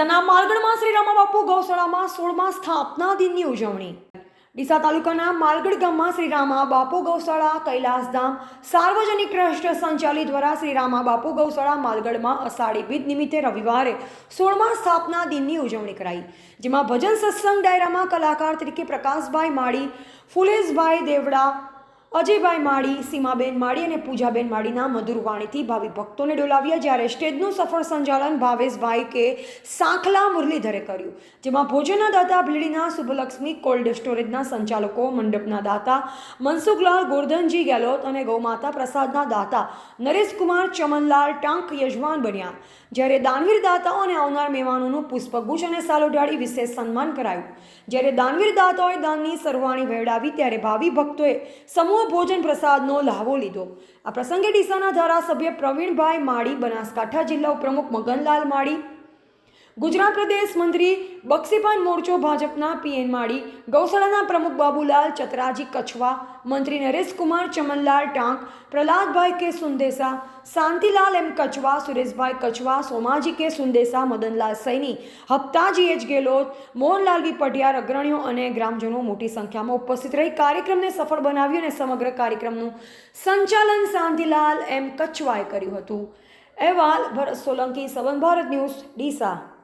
ડીસાના માલગઢમાં શ્રી રામાબાપુ ગૌશાળામાં સોળમા સ્થાપના દિનની ઉજવણી. ડીસા તાલુકાના માલગઢ ગામમાં શ્રી રામા બાપુ ગૌશાળા, કૈલાસધામ, સાર્વજનિક ટ્રસ્ટ સંચાલિત દ્વારા શ્રી રામા બાપુ ગૌશાળા માલગઢમાં અષાઢી બીજ નિમિત્તે રવિવારે સોળમા સ્થાપના દિનની ઉજવણી કરાઈ, જેમાં ભજન સત્સંગ ડાયરામાં કલાકાર તરીકે પ્રકાશભાઈ માળી, ફુલેશભાઈ દેવડા અજયભાઈ માળી, સીમાબેન માળી અને પૂજાબેન માળીના મધુર વાણીથી ભાવિ ભક્તોને ડોલાવ્યા જ્યારે સ્ટેજનું સફળ સંચાલન ભાવેશભાઈ કે સાંખલા મુરલીધરે કર્યું, જેમાં ભોજનના દાતા ભીડીના શુભલક્ષ્મી, કોલ્ડ સ્ટોરેજના સંચાલકો, મંડપના દાતા મનસુખલાલ, ગોરધનજી ગેલોત અને ગૌમાતા પ્રસાદના દાતા નરેશકુમાર, ચમનલાલ, ટાંક યજમાન બન્યા, જ્યારે દાનવીર દાતાઓ અને આવનાર મહેમાનોનું પુષ્પગુચ્છ અને સાલોઢાળી વિશેષ સન્માન કરાયું. જ્યારે દાનવીર દાતાઓએ દાનની સરવાણી વહેડાવી ત્યારે ભાવિ ભક્તોએ સમૂહ ભોજન પ્રસાદનો લાહવો લીધો. આ પ્રસંગે ડીસાના ધારાસભ્ય પ્રવીણભાઈ માળી, બનાસકાંઠા જિલ્લા ઉપપ્રમુખ મગનલાલ માળી ગુજરાત પ્રદેશ મંત્રી બક્ષીપાન મોરચો ભાજપના પીએન માળી, ગૌશાળાના પ્રમુખ બાબુલાલ ચતરાજી કછવા, મંત્રી નરેશકુમાર ચમનલાલ ટાંક, પ્રહલાદભાઈ કે સુંદેસા, શાંતિલાલ એમ Kachwa Sureshbhai Kachwa Somaji K Sundesha, Madanlal Saini, Haptaji H Gehlot Mohanlal V Patiyar અગ્રણીઓ અને ગ્રામજનો મોટી સંખ્યામાં ઉપસ્થિત રહી કાર્યક્રમને સફળ બનાવ્યું અને સમગ્ર કાર્યક્રમનું સંચાલન શાંતિલાલ એમ કચવાએ કર્યું હતું. અહેવાલ, ભરત સોલંકી, સવન ભારત ન્યૂઝ, ડીસા.